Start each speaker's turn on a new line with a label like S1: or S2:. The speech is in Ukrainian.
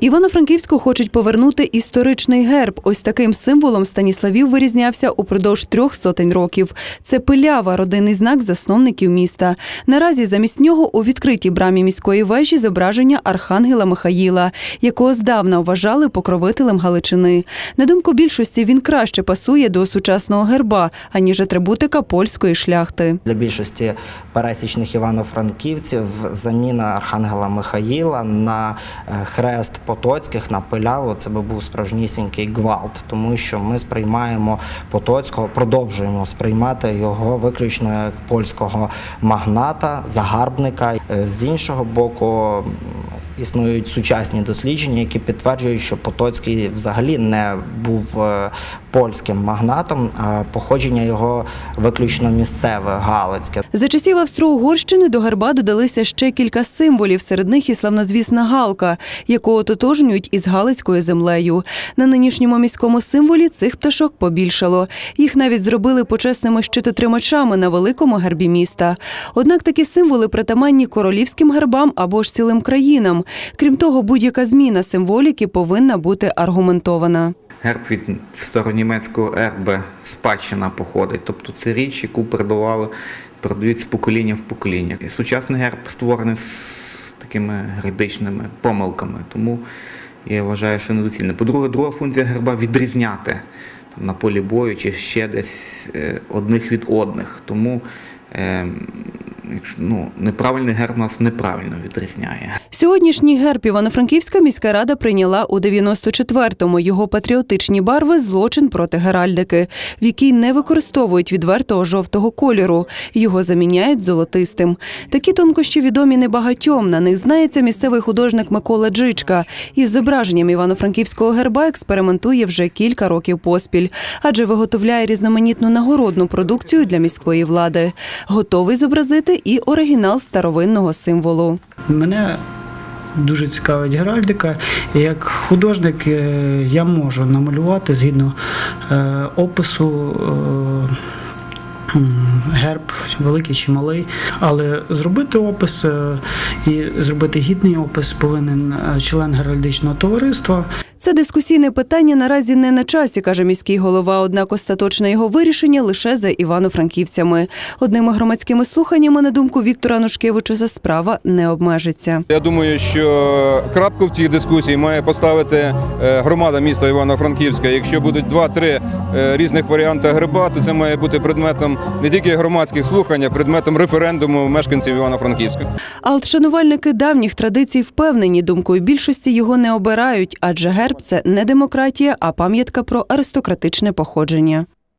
S1: Івано-Франківську хочуть повернути історичний герб. Ось таким символом Станіславів вирізнявся упродовж трьох сотень років. Це пилява, родинний знак засновників міста. Наразі замість нього у відкритій брамі міської вежі зображення архангела Михаїла, якого здавна вважали покровителем Галичини. На думку більшості, він краще пасує до сучасного герба, аніж атрибутика польської шляхти.
S2: Для більшості пересічних івано-франківців заміна Архангела Михаїла на е, хрест Потоцьких на пиляву це би був справжнісінький гвалт, тому що ми сприймаємо Потоцького, продовжуємо сприймати його виключно як польського магната, загарбника. Е, З іншого боку. Існують сучасні дослідження, які підтверджують, що Потоцький взагалі не був е, польським магнатом, а походження його виключно місцеве, галицьке.
S1: За часів Австро-Угорщини до герба додалися ще кілька символів. Серед них і славнозвісна галка, яку ототожнюють із галицькою землею. На нинішньому міському символі цих пташок побільшало. Їх навіть зробили почесними щитотримачами на великому гербі міста. Однак такі символи притаманні королівським гербам або ж цілим країнам. Крім того, будь-яка зміна символіки повинна бути аргументована.
S3: Герб від старонімецького ербе спадщина походить. Тобто це річ, яку передавали, передають з покоління в покоління. І сучасний герб створений з такими гердичними помилками. Тому я вважаю, що недоцільно. По-друге, друга функція герба відрізняти на полі бою чи ще десь е, одних від одних. Тому е, якщо, ну, неправильний герб нас неправильно відрізняє.
S1: Сьогоднішній герб Івано-Франківська міська рада прийняла у 94-му. Його патріотичні барви злочин проти геральдики, в якій не використовують відвертого жовтого кольору. Його заміняють золотистим. Такі тонкощі відомі небагатьом. На них знається місцевий художник Микола Джичка. Із зображенням івано-франківського герба експериментує вже кілька років поспіль, адже виготовляє різноманітну нагородну продукцію для міської влади. Готовий зобразити і оригінал старовинного символу.
S4: Мене дуже цікавить геральдика. Як художник е, я можу намалювати згідно е, опису. е, Герб великий чи малий, але зробити опис і зробити гідний опис повинен член геральдичного товариства.
S1: Це дискусійне питання наразі не на часі, каже міський голова. Однак остаточне його вирішення лише за івано-франківцями. Одними громадськими слуханнями, на думку Віктора Нушкевичуса, справа не обмежиться.
S5: Я думаю, що крапку в цій дискусії має поставити е, громада міста Івано-Франківська. Якщо будуть два-три е, різних варіанти гриба, то це має бути предметом не тільки громадських слухань, а предметом референдуму мешканців Івано-Франківська.
S1: А от шанувальники давніх традицій впевнені, думкою більшості його не обирають, адже герб це не демократія, а пам'ятка про аристократичне походження.